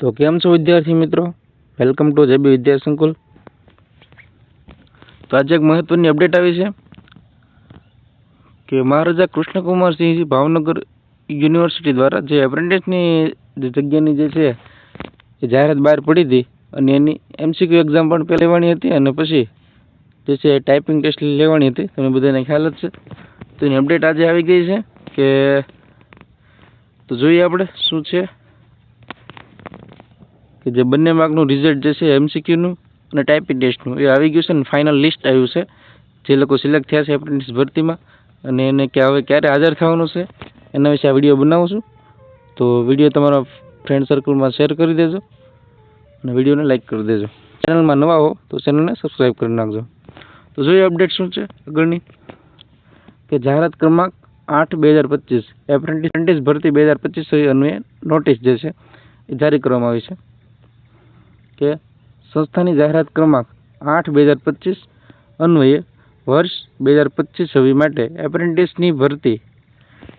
તો કેમ છો વિદ્યાર્થી મિત્રો? વેલકમ ટુ જેબી વિદ્યા સંકુલ. તો આજે એક મહત્વની અપડેટ આવી છે કે મહારાજા કૃષ્ણકુમારસિંહજી ભાવનગર યુનિવર્સિટી દ્વારા જે એપ્રેન્ટિસની જે જગ્યાની જે છે, એ જાહેરાત બહાર પડી હતી અને એની એમસીક્યુ એક્ઝામ પણ લેવાની હતી અને પછી જે છે ટાઈપિંગ ટેસ્ટ લેવાની હતી. તમને બધાને ખ્યાલ જ છે. તો એની અપડેટ આજે આવી ગઈ છે કે તો જોઈએ આપણે શું છે. કે જે બંને માર્કનું રિઝલ્ટ જે છે એમસીક્યુનું અને ટાઈપિંગ ટેસ્ટનું એ આવી ગયું છે ને ફાઇનલ લિસ્ટ આવ્યું છે. જે લોકો સિલેક્ટ થયા છે એપ્રેન્ટિસ ભરતીમાં અને એને કે હવે ક્યારે હાજર થવાનું છે, એના વિશે આ વીડિયો બનાવું છું. તો વીડિયો તમારા ફ્રેન્ડ સર્કલમાં શેર કરી દેજો અને વિડીયોને લાઇક કરી દેજો. ચેનલમાં નવા હો તો ચેનલને સબસ્ક્રાઈબ કરી નાખજો. તો જોઈએ અપડેટ શું છે આગળની. કે જાહેરાત ક્રમાંક આઠ બે હજાર પચીસ એપ્રેન્ટિસ ભરતી બે હજાર પચીસ અન્વયે નોટિસ જે છે એ જારી કરવામાં આવી છે. કે સંસ્થાની જાહેરાત ક્રમાંક આઠ બે હજાર પચીસ અન્વયે વર્ષ બે હજાર પચીસ છવ્વીસ માટે એપ્રેન્ટિસની ભરતી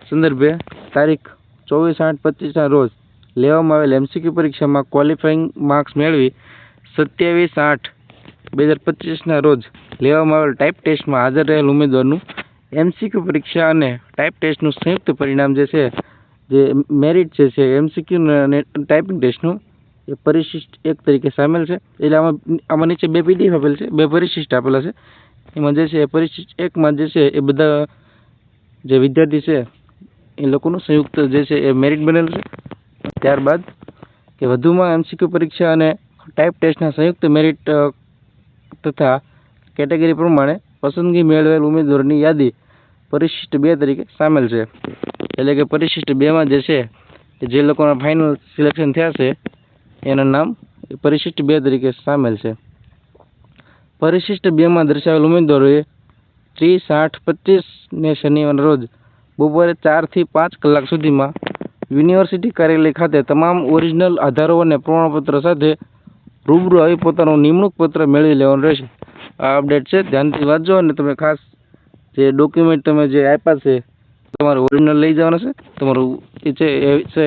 સંદર્ભે તારીખ ચોવીસ આઠ પચીસના રોજ લેવામાં આવેલ એમસીક્યુ પરીક્ષામાં ક્વોલિફાઈંગ માર્ક્સ મેળવી સત્યાવીસ આઠ બે હજાર પચીસના રોજ લેવામાં આવેલ ટાઈપ ટેસ્ટમાં હાજર રહેલ ઉમેદવારનું એમસીક્યુ પરીક્ષા અને ટાઈપ ટેસ્ટનું સંયુક્ત પરિણામ જે છે, જે મેરિટ જે છે એમસીક્યુ અને ટાઈપિંગ ટેસ્ટનું એ પરિશિષ્ટ એક તરીકે સામેલ છે. એટલે આમાં આમાં નીચે બે પીડીએફ આપેલ છે. બે પરિશિષ્ટ આપેલા છે. એમાં જે છે એ પરિશિષ્ટ એકમાં જે છે એ બધા જે વિદ્યાર્થી છે એ લોકોનું સંયુક્ત જે છે એ મેરિટ બનેલ છે. ત્યારબાદ કે વધુમાં એમસીક્યુ પરીક્ષા અને ટાઈપ ટેસ્ટના સંયુક્ત મેરિટ તથા કેટેગરી પ્રમાણે પસંદગી મેળવેલ ઉમેદવારની યાદી પરિશિષ્ટ બે તરીકે સામેલ છે. એટલે કે પરિશિષ્ટ બેમાં જે છે જે લોકોના ફાઇનલ સિલેક્શન થયા છે એના નામ પરિશિષ્ટ બે તરીકે સામેલ છે. પરિશિષ્ટ બેમાં દર્શાવેલ ઉમેદવારોએ ત્રીસ આઠ પચીસને શનિવાર રોજ બપોરે ચારથી પાંચ કલાક સુધીમાં યુનિવર્સિટી કાર્યાલય ખાતે તમામ ઓરિજિનલ આધારો અને પ્રમાણપત્ર સાથે રૂબરૂ આવી પોતાનું નિમણૂક પત્ર મેળવી લેવાનું રહેશે. આ અપડેટ છે, ધ્યાનથી વાંચજો અને તમે ખાસ જે ડોક્યુમેન્ટ તમે જે આપ્યા છે, તમારે ઓરિજિનલ લઈ જવાનું છે. તમારું એ છે એ છે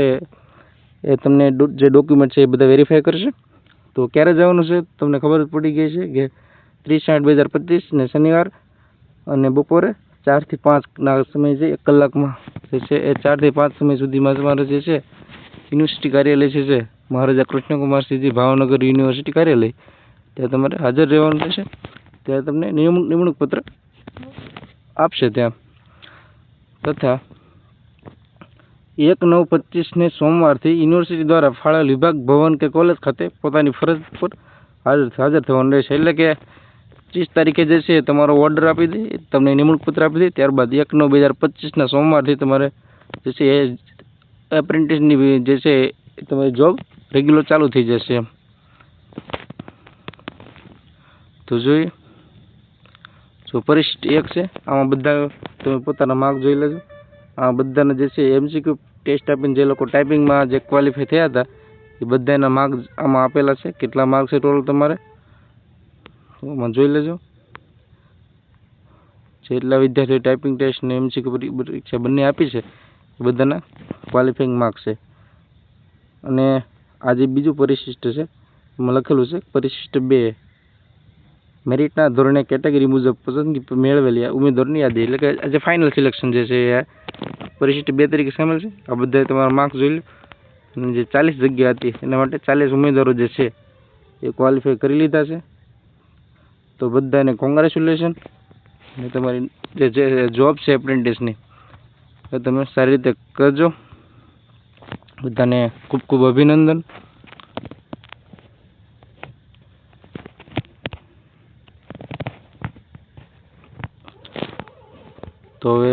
એ તમને જે ડોક્યુમેન્ટ છે એ બધા વેરીફાઈ કરશે. તો ક્યારે જવાનું છે તમને ખબર પડી ગઈ છે કે ત્રીસ આઠ બે હજાર પચીસ ને શનિવાર અને બપોરે ચારથી પાંચના સમય છે એક કલાકમાં જે છે એ ચારથી પાંચ સમય સુધીમાં તમારે જે છે યુનિવર્સિટી કાર્યાલય છે જે મહારાજા કૃષ્ણકુમારસિંહજી ભાવનગર યુનિવર્સિટી કાર્યાલય, ત્યાં તમારે હાજર રહેવાનું રહેશે. ત્યાં તમને નિમણૂક નિમણૂક પત્ર આપશે ત્યાં. તથા એક નવ પચીસને સોમવારથી યુનિવર્સિટી દ્વારા ફાળવેલ વિભાગ ભવન કે કોલેજ ખાતે પોતાની ફરજ પર હાજર હાજર થવાનું રહેશે. એટલે કે પચીસ તારીખે જે છે તમારો ઓર્ડર આપી દે, તમને નિમણૂક પત્ર આપી દે, ત્યારબાદ એક નવ બે હજાર પચીસના સોમવારથી તમારે જે છે એ એપ્રેન્ટિસની જે છે તમારી જોબ રેગ્યુલર ચાલુ થઈ જશે એમ. તો જોઈએ જો પરિશિષ્ટ એક છે, આમાં બધા તમે પોતાના માર્ક જોઈ લેજો. બધાના જે છે એમસીક્યુ ટેસ્ટ આપીને જે લોકો ટાઈપિંગમાં જે ક્વોલિફાય થયા હતા, એ બધાના માર્ક આમાં આપેલા છે. કેટલા માર્ક છે ટોટલ તમારે? આમાં જોઈ લેજો. જેટલા વિદ્યાર્થીઓ ટાઈપિંગ ટેસ્ટ ને એમસીક્યુ પરીક્ષા બંને આપી છે, એ બધાના ક્વોલિફાઈંગ માર્ક છે. અને આ જે બીજું પરિશિષ્ટ છે, એમાં લખેલું છે, પરિશિષ્ટ બે. મેરિટના ધોરણે કેટેગરી મુજબ પસંદગી મેળવેલી ઉમેદવારની યાદી. એટલે કે આજે ફાઇનલ સિલેક્શન જે છે, એ પરિશિષ્ટ બે તરીકે સામેલ છે. આ બધા તમારા માર્ક્સ જોઈ લો અને જે ચાલીસ જગ્યા હતી, એના માટે ચાલીસ ઉમેદવારો જે છે, એ ક્વોલિફાય કરી લીધા છે. તો બધાને કોંગ્રેચ્યુલેશન અને તમારી જે જોબ છે એપ્રેન્ટિસની એ તમે સારી રીતે કરજો. બધાને ખૂબ ખૂબ અભિનંદન. તો હવે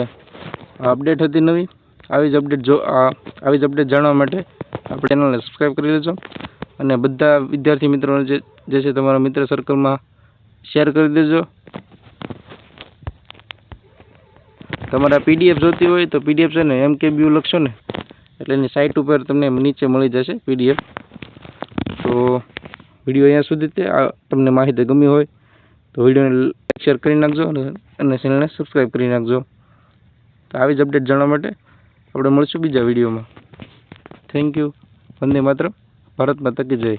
અપડેટ હતી નવી, આવી જ અપડેટ જો આવી જ અપડેટ જાણવા માટે આપણે ચેનલને સબસ્ક્રાઈબ કરી લેજો. અને બધા વિદ્યાર્થી મિત્રોને જે જે છે તમારા મિત્ર સર્કલમાં શેર કરી દેજો. તમારા પીડીએફ જોતી હોય તો પીડીએફ છે ને એમ કે વ્યૂ લખશો ને, એટલે એની સાઇટ ઉપર તમને નીચે મળી જશે પીડીએફ તો વીડિયો અહીંયા સુધી તે તમને માહિતી ગમી હોય તો વિડીયોને શેર કરી નાખજો અને ચેનલને સબસ્ક્રાઈબ કરી નાખજો. તો આવી જ અપડેટ જાણવા માટે આપણે મળશું બીજા વિડીયોમાં. થેન્ક યુ વંદે માત્ર ભારત માતા કી જય.